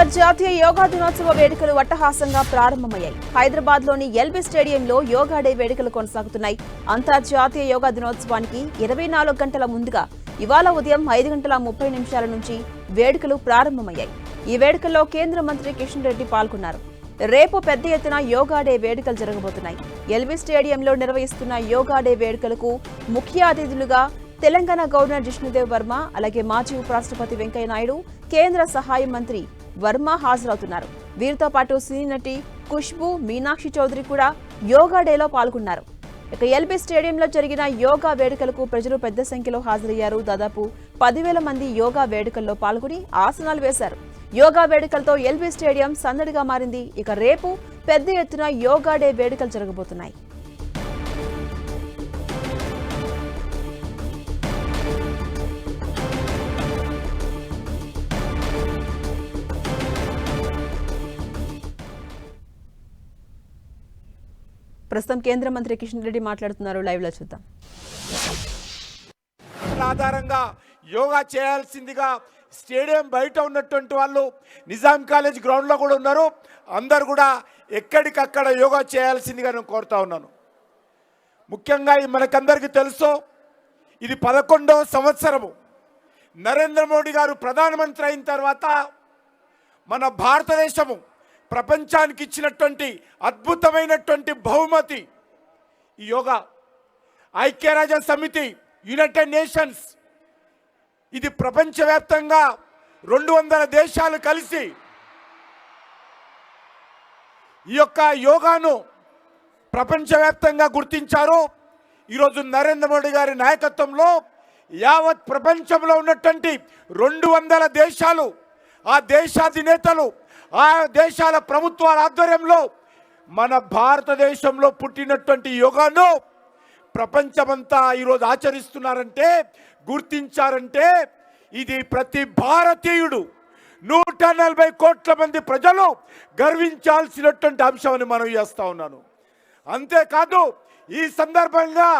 అంతర్జాతీయ యోగా దినోత్సవ వేడుకలు అట్టహాసంగా ప్రారంభమయ్యాయి. హైదరాబాద్లోని ఎల్బీ స్టేడియంలో యోగా డే వేడుకలు కొనసాగుతున్నాయి. అంతర్జాతీయ యోగా దినోత్సవానికి ఇరవై నాలుగు గంటల ముందుగా ఇవాళ ఉదయం ఐదు గంటల ముప్పై నిమిషాల నుంచి వేడుకలు ప్రారంభమయ్యాయి. ఈ వేడుకల్లో కేంద్ర మంత్రి కిషన్ రెడ్డి పాల్గొన్నారు. రేపు పెద్ద ఎత్తున యోగా డే వేడుకలు జరగబోతున్నాయి. ఎల్బీ స్టేడియంలో నిర్వహిస్తున్న యోగా డే వేడుకలకు ముఖ్య అతిథులుగా తెలంగాణ గవర్నర్ జిష్ణుదేవ్ వర్మ అలాగే మాజీ ఉపరాష్ట్రపతి వెంకయ్య నాయుడు కేంద్ర సహాయ మంత్రి వర్మ హాజరవుతున్నారు. వీరితో పాటు సినీ నటి ఖుష్బు మీనాక్షి చౌదరి కూడా యోగా డేలో పాల్గొన్నారు. ఇక ఎల్బీ స్టేడియంలో జరిగిన యోగా వేడుకలకు ప్రజలు పెద్ద సంఖ్యలో హాజరయ్యారు. దాదాపు పదివేల మంది యోగా వేడుకల్లో పాల్గొని ఆసనాలు వేశారు. యోగా వేడుకలతో ఎల్బీ స్టేడియం సందడిగా మారింది. ఇక రేపు పెద్ద ఎత్తున యోగా డే వేడుకలు జరగబోతున్నాయి. ప్రస్తుతం కేంద్ర మంత్రి కిషన్ రెడ్డి మాట్లాడుతున్నారు. లైవ్లో చూద్దాం. ఆధారంగా యోగా చేయాల్సిందిగా స్టేడియం బయట ఉన్నటువంటి వాళ్ళు నిజాం కాలేజ్ గ్రౌండ్లో కూడా ఉన్నారు. అందరు కూడా ఎక్కడికక్కడ యోగా చేయాల్సిందిగా నేను కోరుతా ఉన్నాను. ముఖ్యంగా మనకందరికీ తెలుసు ఇది పదకొండవ సంవత్సరము. నరేంద్ర మోడీ గారు ప్రధానమంత్రి అయిన తర్వాత మన భారతదేశము ప్రపంచానికి ఇచ్చినటువంటి అద్భుతమైనటువంటి బహుమతి ఈ యోగా. ఐక్యరాజ్య సమితి యునైటెడ్ నేషన్స్ ఇది ప్రపంచవ్యాప్తంగా రెండు వందల దేశాలు కలిసి ఈ యొక్క యోగాను ప్రపంచవ్యాప్తంగా గుర్తించారు. ఈరోజు నరేంద్ర మోడీ గారి నాయకత్వంలో యావత్ ప్రపంచంలో ఉన్నటువంటి రెండు వందల దేశాలు ఆ దేశాధినేతలు ఆ దేశాల ప్రభుత్వాల ఆధ్వర్యంలో మన భారతదేశంలో పుట్టినటువంటి యోగాను ప్రపంచమంతా ఈరోజు ఆచరిస్తున్నారంటే గుర్తించారంటే ఇది ప్రతి భారతీయుడు నూట నలభై కోట్ల మంది ప్రజలు గర్వించాల్సినటువంటి అంశమని మనం చేస్తా ఉన్నాను. అంతేకాదు ఈ సందర్భంగా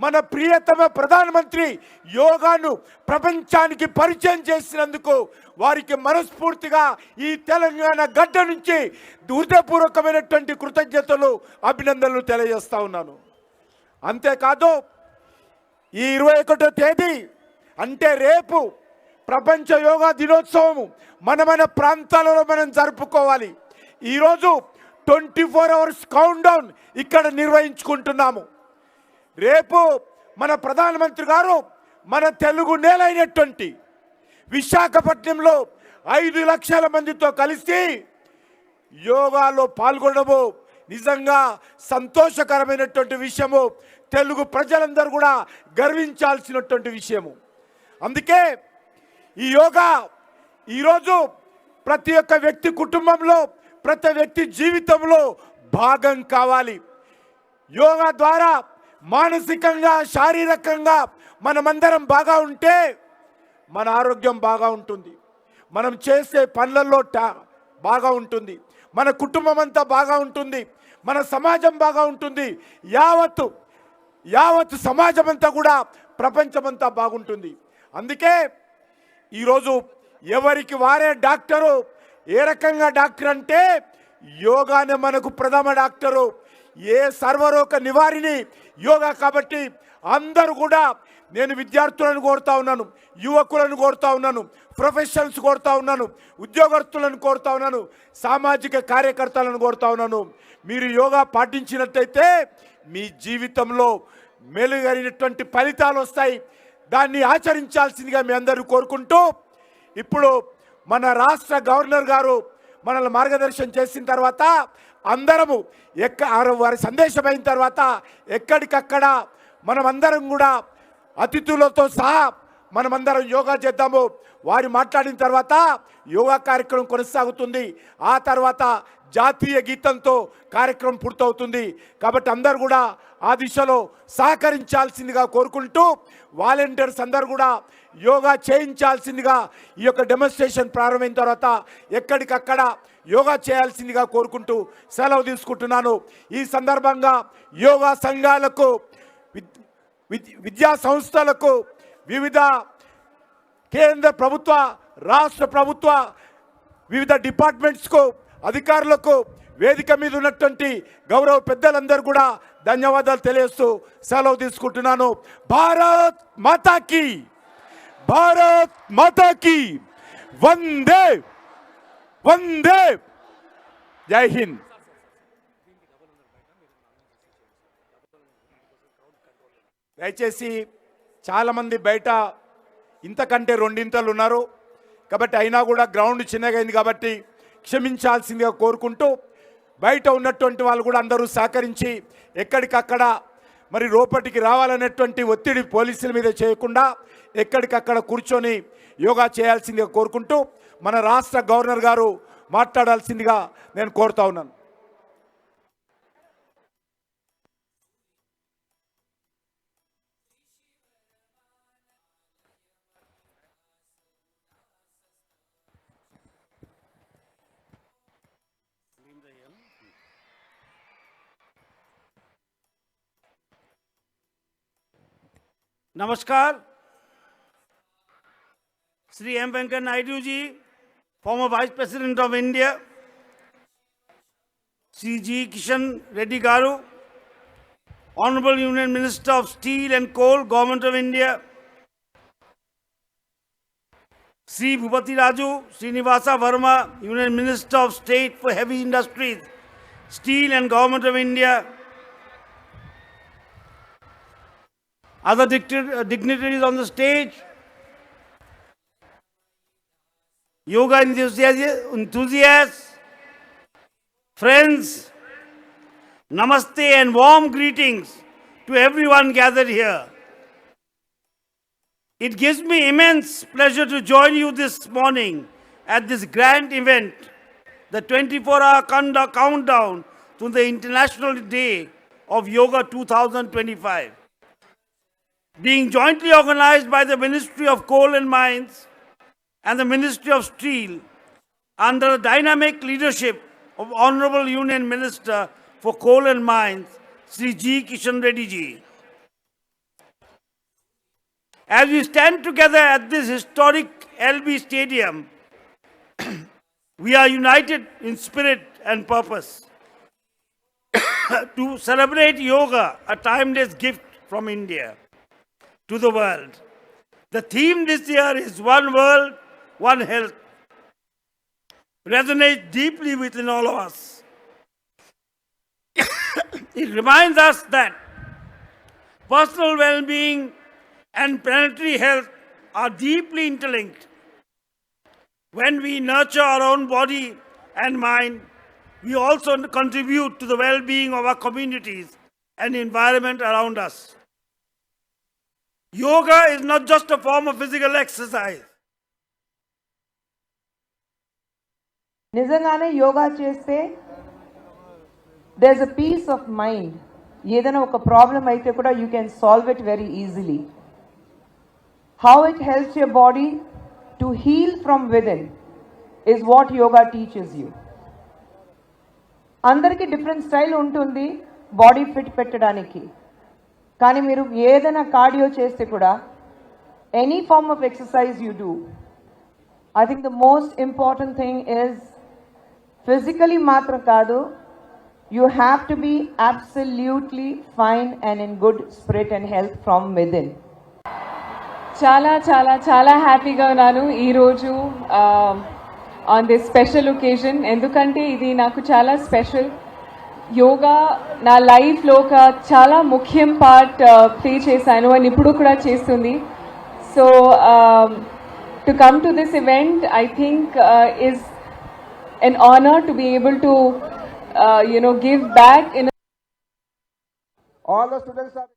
మన ప్రియతమ ప్రధానమంత్రి యోగాను ప్రపంచానికి పరిచయం చేసినందుకు వారికి మనస్ఫూర్తిగా ఈ తెలంగాణ గడ్డ నుంచి హృదయపూర్వకమైనటువంటి కృతజ్ఞతలు అభినందనలు తెలియజేస్తా ఉన్నాను. అంతేకాదు ఈ ఇరవై ఒకటో తేదీ అంటే రేపు ప్రపంచ యోగా దినోత్సవం మన మన ప్రాంతాలలో మనం జరుపుకోవాలి. ఈరోజు twenty four hours count down ఇక్కడ నిర్వహించుకుంటున్నాము. రేపు మన ప్రధానమంత్రి గారు మన తెలుగు నేలైనటువంటి విశాఖపట్నంలో ఐదు లక్షల మందితో కలిసి యోగాలో పాల్గొనడము నిజంగా సంతోషకరమైనటువంటి విషయము. తెలుగు ప్రజలందరూ కూడా గర్వించాల్సినటువంటి విషయము. అందుకే ఈ యోగా ఈరోజు ప్రతి ఒక్క వ్యక్తి కుటుంబంలో ప్రతి వ్యక్తి జీవితంలో భాగం కావాలి. యోగా ద్వారా మానసికంగా శారీరకంగా మనమందరం బాగా ఉంటే మన ఆరోగ్యం బాగా ఉంటుంది. మనం చేసే పనులలో టా బాగా ఉంటుంది. మన కుటుంబం అంతా బాగా ఉంటుంది. మన సమాజం బాగా ఉంటుంది. యావత్తు యావత్ సమాజం అంతా కూడా ప్రపంచమంతా బాగుంటుంది. అందుకే ఈరోజు ఎవరికి వారే డాక్టరు ఏ రకంగా డాక్టర్ అంటే యోగానే మనకు ప్రథమ డాక్టరు. ఏ సర్వరోగ నివారిణి యోగా కాబట్టి అందరూ కూడా నేను విద్యార్థులను కోరుతా ఉన్నాను యువకులను కోరుతా ఉన్నాను ప్రొఫెషనల్స్ కోరుతా ఉన్నాను ఉద్యోగస్తులను కోరుతా ఉన్నాను సామాజిక కార్యకర్తలను కోరుతా ఉన్నాను. మీరు యోగా పాటించినట్టయితే మీ జీవితంలో మెలుగైనటువంటి ఫలితాలు వస్తాయి. దాన్ని ఆచరించాల్సిందిగా మీ అందరూ కోరుకుంటూ ఇప్పుడు మన రాష్ట్ర గవర్నర్ గారు మనల్ని మార్గదర్శనం చేసిన తర్వాత అందరము ఎక్క వారి సందేశం అయిన తర్వాత ఎక్కడికక్కడ మనమందరం కూడా అతిథులతో సహా మనమందరం యోగా చేద్దాము. వారు మాట్లాడిన తర్వాత యోగా కార్యక్రమం కొనసాగుతుంది. ఆ తర్వాత జాతీయ గీతంతో కార్యక్రమం పూర్తవుతుంది. కాబట్టి అందరు కూడా ఆ దిశలో సహకరించాల్సిందిగా కోరుకుంటూ వాలంటీర్స్ అందరు కూడా యోగా చేయించాల్సిందిగా ఈ యొక్క డెమోన్స్ట్రేషన్ ప్రారంభమైన తర్వాత ఎక్కడికక్కడ యోగా చేయాల్సిందిగా కోరుకుంటూ సెలవు తీసుకుంటున్నాను. ఈ సందర్భంగా యోగా సంఘాలకు విద్యా సంస్థలకు వివిధ కేంద్ర ప్రభుత్వ రాష్ట్ర ప్రభుత్వ వివిధ డిపార్ట్మెంట్స్కు అధికారులకు వేదిక మీద ఉన్నటువంటి గౌరవ పెద్దలందరూ కూడా ధన్యవాదాలు తెలియస్తూ సెలవు తీసుకుంటున్నాను. భారత్ మాతాకి! భారత్ మాతాకి! వందే! వందే! జై హింద్! దయచేసి చాలామంది బయట ఇంతకంటే రెండింతలు ఉన్నారు. కాబట్టి అయినా కూడా గ్రౌండ్ చిన్నగా అయింది కాబట్టి క్షమించాల్సిందిగా కోరుకుంటూ బయట ఉన్నటువంటి వాళ్ళు కూడా అందరూ సహకరించి ఎక్కడికక్కడ మరి లోపటికి రావాలనేటువంటి ఒత్తిడి పోలీసుల మీద చేయకుండా ఎక్కడికక్కడ కూర్చొని యోగా చేయాల్సిందిగా కోరుకుంటూ మన రాష్ట్ర గవర్నర్ గారు మాట్లాడాల్సిందిగా నేను కోరుతా ఉన్నాను. नमस्कार। Shri M Venkaiah Naidu ji former vice president of India Shri G Kishan Reddy garu honourable union minister of steel and coal government of India Shri Bhupathi Raju Srinivasa Varma union minister of state for heavy industries steel and government of India other uh, dignitaries on the stage, yoga enthusiasts, friends, namaste and warm greetings to everyone gathered here. It gives me immense pleasure to join you this morning at this grand event, the 24 hour countdown to the International Day of Yoga 2025 being jointly organized by the Ministry of Coal and Mines and the Ministry of Steel under the dynamic leadership of Honorable Union Minister for Coal and Mines, Sri G. Kishan Reddy ji. As we stand together at this historic LB Stadium, we are united in spirit and purpose to celebrate yoga, a timeless gift from India to the world. The theme this year is One World, One Health. Resonates deeply within all of us. it reminds us that personal well being and planetary health are deeply interlinked. When we nurture our own body and mind, we also contribute to the well being of our communities and environment around us. Yoga is not just a form of physical exercise. నిజంగానే యోగా చేస్తే does a peace of mind ఏదైనా ఒక problem అయితే కూడా you can solve it very easily how it helps your body to heal from within is what yoga teaches you అందరికీ different style ఉంటుంది body fit పెట్టడానికి. కానీ మీరు ఏదైనా కార్డియో చేస్తే కూడా any form of exercise you do I think the most important thing is physically మాత్రం కాదు you have to be absolutely fine and in good spirit and health from within చాలా చాలా చాలా హ్యాపీగా ఉన్నాను ఈరోజు ఆన్ దిస్ స్పెషల్ ఒకేజన్ ఎందుకంటే ఇది నాకు చాలా స్పెషల్ యోగా నా లైఫ్లో ఒక చాలా ముఖ్యం పార్ట్ ప్లే చేశాను అండ్ ఇప్పుడు కూడా చేస్తుంది. So to come to this event I think is an honour to be able to you know give back in all the students are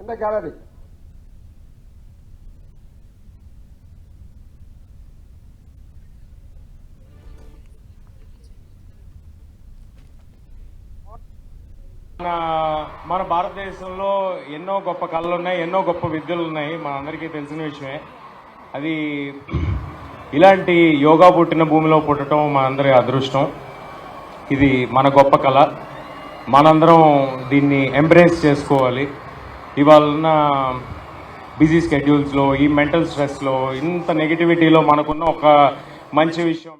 In the gallery. మన మన భారతదేశంలో ఎన్నో గొప్ప కళలు ఉన్నాయి ఎన్నో గొప్ప విద్యలు ఉన్నాయి మనందరికీ తెలిసిన విషయమే. అది ఇలాంటి యోగా పుట్టిన భూమిలో పుట్టడం మనందరి అదృష్టం. ఇది మన గొప్ప కళ. మనందరం దీన్ని ఎంబ్రేస్ చేసుకోవాలి. ఇవాళ ఉన్న బిజీ స్కెడ్యూల్స్లో ఈ మెంటల్ స్ట్రెస్లో ఇంత నెగిటివిటీలో మనకున్న ఒక మంచి విషయం